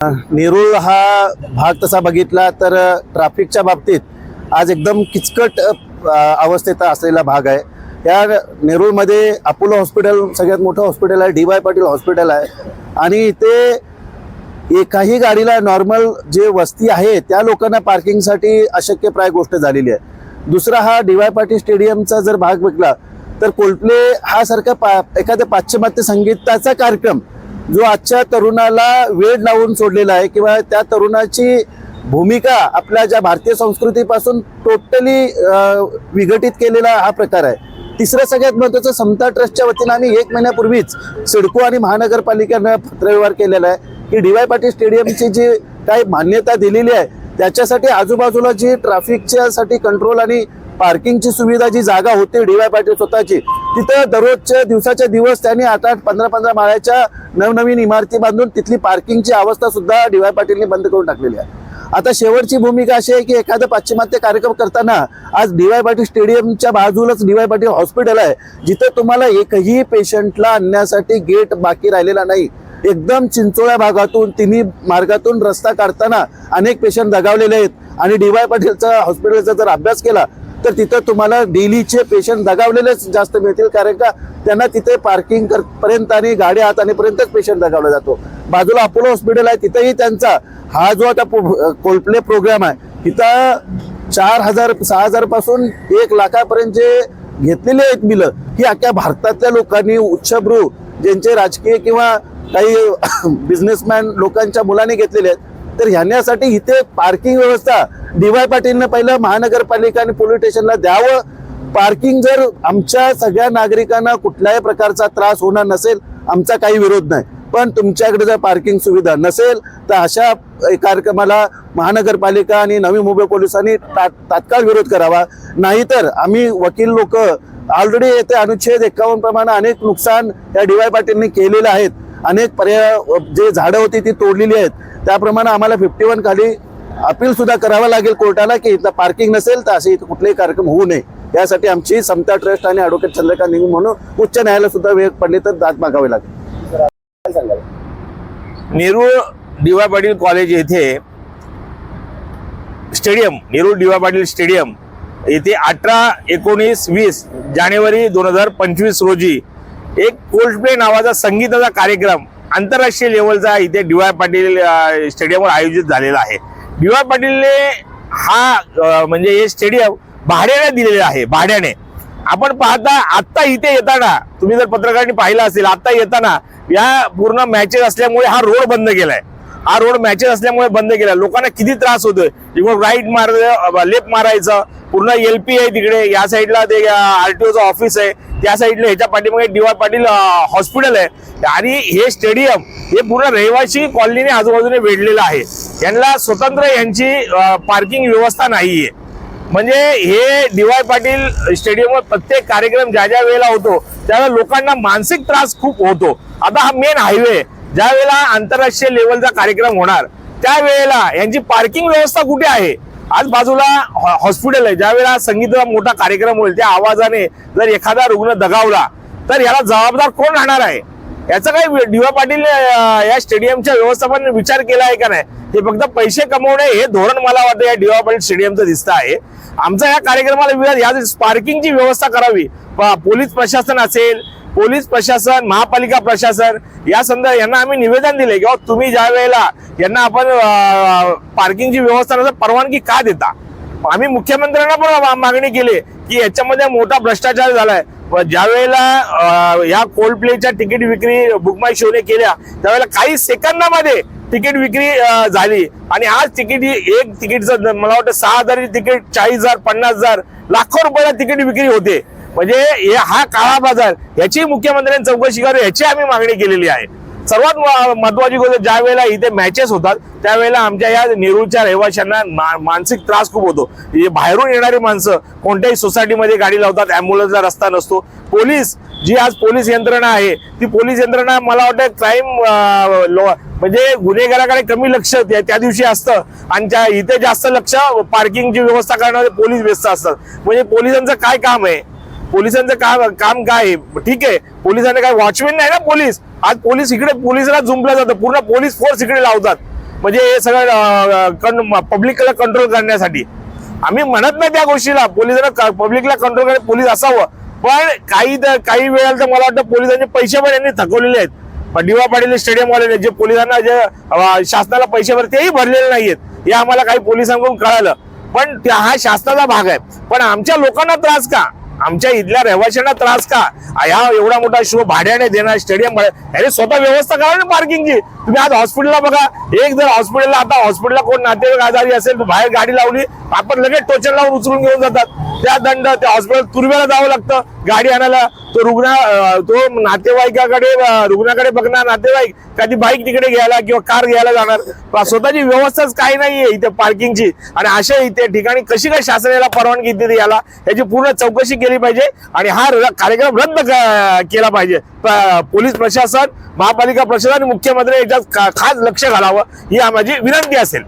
नेरूळ हा भाग तसा बघितला तर ट्रॅफिकच्या बाबतीत आज एकदम किचकट अवस्थेत असलेला भाग आहे. या नेरूळमध्ये अपोलो हॉस्पिटल सगळ्यात मोठं हॉस्पिटल आहे डी वाय पाटील हॉस्पिटल आहे. आणि इथे एकाही गाडीला नॉर्मल जे वस्ती आहे त्या लोकांना पार्किंगसाठी अशक्यप्राय गोष्ट झालेली आहे. दुसरा हा डी वाय पाटील स्टेडियमचा जर भाग बघला तर कोल्प्ले हा सारखा पा एखाद्या पाश्चिमात्य संगीताचा कार्यक्रम जो आजच्या तरुणाला वेळ लावून सोडलेला आहे किंवा त्या तरुणाची भूमिका आपल्या ज्या भारतीय संस्कृतीपासून टोटली विघटित केलेला हा प्रकार आहे. तिसरं सगळ्यात महत्त्वाचं समता ट्रस्टच्या वतीनं आम्ही एक महिन्यापूर्वीच सिडको आणि महानगरपालिकेनं पत्रव्यवहार केलेला आहे की डी वाय पाटील स्टेडियमची जी काही मान्यता दिलेली आहे त्याच्यासाठी आजूबाजूला जी ट्रॅफिकच्यासाठी कंट्रोल आणि पार्किंगची सुविधा जी जागा होती डी वाय पाटील स्वतःची तिथं दररोजच्या दिवसाच्या दिवस त्यांनी आठ आठ पंधरा पंधरा माळ्याच्या नवनवीन इमारती बांधून तिथली पार्किंगची अवस्था सुद्धा डी वाय पाटीलने बंद करून टाकलेली आहे. आता शेवटची भूमिका अशी आहे की एखादा पाश्चिमात्य कार्यक्रम करताना आज डी वाय पाटील स्टेडियमच्या बाजूलाच डी वाय पाटील हॉस्पिटल आहे. जिथं तुम्हाला एकही पेशंटला आणण्यासाठी गेट बाकी राहिलेला नाही. एकदम चिंचोळ्या भागातून तिन्ही मार्गातून रस्ता काढताना अनेक पेशंट दगावलेले आहेत. आणि डी वाय पाटीलचा हॉस्पिटलचा जर अभ्यास केला तर तिथं तुम्हाला डेलीचे पेशंट दगावलेलेच जास्त मिळतील कारण का त्यांना तिथे पार्किंग कर पर्यंत आणि गाड्या हात आणेपर्यंतच पेशंट दगावला जातो. बाजूला अपोलो हॉस्पिटल आहे तिथेही त्यांचा हा जो आता पो- कोल्प्ले प्रोग्राम आहे तिथं चार हजार सहा हजारपासून एक लाखापर्यंत जे घेतलेले आहेत बिलं ही अख्ख्या भारतातल्या लोकांनी उच्चभ्रू ज्यांचे राजकीय किंवा काही बिझनेसमॅन लोकांच्या मुलांनी घेतलेले आहेत तर ह्याण्यासाठी इथे पार्किंग व्यवस्था डीवाय पाटीलनं पहिलं महानगरपालिका आणि पोलीस स्टेशनला द्यावं. पार्किंग जर आमच्या सगळ्या नागरिकांना कुठल्याही प्रकारचा त्रास होणार नसेल आमचा काही विरोध नाही. पण तुमच्याकडे जर पार्किंग सुविधा नसेल तर अशा कार्यक्रमाला महानगरपालिका आणि नवी मुंबई पोलिसांनी ता तात्काळ विरोध करावा. नाहीतर आम्ही वकील लोक ऑलरेडी येथे अनुच्छेद एकावन्न प्रमाणे अनेक नुकसान या डी वाय पाटीलने केलेलं आहेत. अनेक पर्याय जे झाडं होती ती तोडलेली आहेत. त्याप्रमाणे आम्हाला फिफ्टी वन खाली अपील सुद्धा करावं लागेल कोर्टाला की इथं पार्किंग नसेल तर असे इथं कुठलेही कार्यक्रम होऊ नये. यासाठी आमची समता ट्रस्ट आणि ॲडव्होकेट चंद्रकांत निंग म्हणून उच्च न्यायालय सुद्धा वेळ पडली तर दाद मागावे लागेल. नेरूळ डिवा पाटील कॉलेज येथे stadium Nerul diva Patil stadium येथे अठरा एकोणीस वीस जानेवारी दोन हजार पंचवीस रोजी एक कोल्ड प्ले नावाचा संगीताचा कार्यक्रम आंतरराष्ट्रीय लेवलचा इथे डी वाय पाटील स्टेडियमवर आयोजित झालेला आहे. डी वाय पाटीलने हा म्हणजे हे स्टेडियम भाड्याने दिलेले आहे भाड्याने. आपण पाहता आत्ता इथे येताना तुम्ही जर पत्रकारांनी पाहिलं असेल आत्ता येताना या पूर्ण मॅचेस असल्यामुळे हा रोड बंद केलाय. हा रोड मॅचेस असल्यामुळे बंद केला लोकांना किती त्रास होतोय? इकडून राईट मार लेफ्ट मारायचं पूर्ण एल पी आहे तिकडे या साईडला ते आर टी ओचं ऑफिस आहे. त्या साईडला ह्याच्या पाठीमागे डीवाय पाटील हॉस्पिटल आहे. आणि हे स्टेडियम हे पूर्ण रहिवासी कॉलनीने आजूबाजूने वेढलेलं आहे. यांना स्वतंत्र यांची पार्किंग व्यवस्था नाहीये. म्हणजे हे डी वाय पाटील स्टेडियमवर प्रत्येक कार्यक्रम ज्या ज्या वेळेला होतो त्यावेळेला लोकांना मानसिक त्रास खूप होतो. आता हा मेन हायवे ज्या वेळेला आंतरराष्ट्रीय लेवलचा कार्यक्रम होणार त्यावेळेला यांची पार्किंग व्यवस्था कुठे आहे? आज बाजूला हॉ- हॉस्पिटल आहे. ज्यावेळेला संगीतचा मोठा कार्यक्रम होईल त्या आवाजाने जर एखादा रुग्ण दगावला तर याला जबाबदार कोण राहणार आहे? याचा काही डीवा पाटील या स्टेडियमच्या व्यवस्थापन विचार केला आहे का नाही? हे फक्त पैसे कमवणे हे धोरण मला वाटतं या डीवा पाटील स्टेडियमचं दिसतं आहे. आमचा या कार्यक्रमाला विरोध या पार्किंगची व्यवस्था करावी. पोलीस प्रशासन असेल पोलीस प्रशासन महापालिका प्रशासन या संदर्भात यांना आम्ही निवेदन दिले की तुम्ही ज्या वेळेला यांना आपण पार्किंगची व्यवस्था नसेल परवानगी का देता? आम्ही मुख्यमंत्र्यांना पण मागणी केली की याच्यामध्ये मोठा भ्रष्टाचार झालाय. ज्या वेळेला या कोल्ड प्लेच्या तिकीट विक्री बुकमाय शोने केल्या त्यावेळेला काही सेकंदामध्ये तिकीट विक्री झाली. आणि आज तिकीट ही एक तिकीटचं मला वाटतं सहा हजार तिकीट चाळीस हजार पन्नास हजार लाखो रुपयाला तिकीट विक्री होते. म्हणजे हे हा काळा बाजार याची मुख्यमंत्र्यांनी चौकशी करावी याची आम्ही मागणी केलेली आहे. सर्वात म- महत्वाची गोष्ट ज्या वेळेला इथे मॅचेस होतात त्यावेळेला आमच्या या नेरूळच्या रहिवाशांना मा- मानसिक त्रास खूप होतो. हे बाहेरून येणारी माणसं कोणत्याही सोसायटीमध्ये गाडी लावतात अँब्युलन्सचा रस्ता नसतो. पोलीस जी आज पोलीस यंत्रणा आहे ती पोलीस यंत्रणा मला वाटतं क्राईम म्हणजे गुन्हेगाराकडे कमी लक्ष त्या त्या दिवशी असतं. आणि त्या इथे जास्त लक्ष पार्किंगची व्यवस्था करणारे पोलीस व्यस्त असतात. म्हणजे पोलिसांचं काय काम आहे? पोलिसांचं काम काम काय? आहे ठीक आहे. पोलिसांना काय वॉचमॅन नाही ना पोलीस? आज पोलीस इकडे पोलिसला झुंपलं जातं. पूर्ण पोलीस फोर्स इकडे लावतात. म्हणजे हे सगळं पब्लिकला कंट्रोल करण्यासाठी. आम्ही म्हणत नाही त्या गोष्टीला. पोलिसांना पब्लिकला कंट्रोल करणे पोलीस असावं. पण काही तर- काही वेळेला तर मला वाटतं पोलिसांचे पैसे पण यांनी थकवलेले आहेत. पण डिवा पाटील स्टेडियम वाले जे पोलिसांना जे शासनाला पैसे भर तेही भरलेले नाहीयेत. हे आम्हाला काही पोलिसांकडून कळालं. पण त्या- हा शासनाचा भाग आहे. पण आमच्या लोकांना त्रास का? आमच्या इथल्या रहिवाशांना त्रास का? ह्या एवढा मोठा शो भाड्याने देणार स्टेडियम याने स्वतः व्यवस्था करा ना पार्किंगची तुम्ही आज हॉस्पिटलला बघा. एक जर हॉस्पिटलला आता हॉस्पिटलला कोण नातेवाईक आजारी असेल तर बाहेर गाडी लावली आपण लगेच टोचन लावून उचलून घेऊन जातात. त्या दंड त्या हॉस्पिटल तुरव्याला जावं लागतं. गाडी आणायला. तो रुग्ण तो नातेवाईकाकडे रुग्णाकडे बघणार नातेवाईक कधी बाईक तिकडे घ्यायला किंवा कार घ्यायला जाणार. स्वतःची व्यवस्थाच काही नाहीये इथे पार्किंगची आणि अशा इथे ठिकाणी कशी काय शासन याला परवानगी देते याला याची पूर्ण चौकशी केली पाहिजे. आणि हा कार्यक्रम रद्द केला पाहिजे. पोलीस प्रशासन महापालिका प्रशासन आणि मुख्यमंत्री याच्यात खास लक्ष घालावं ही माझी विनंती असेल.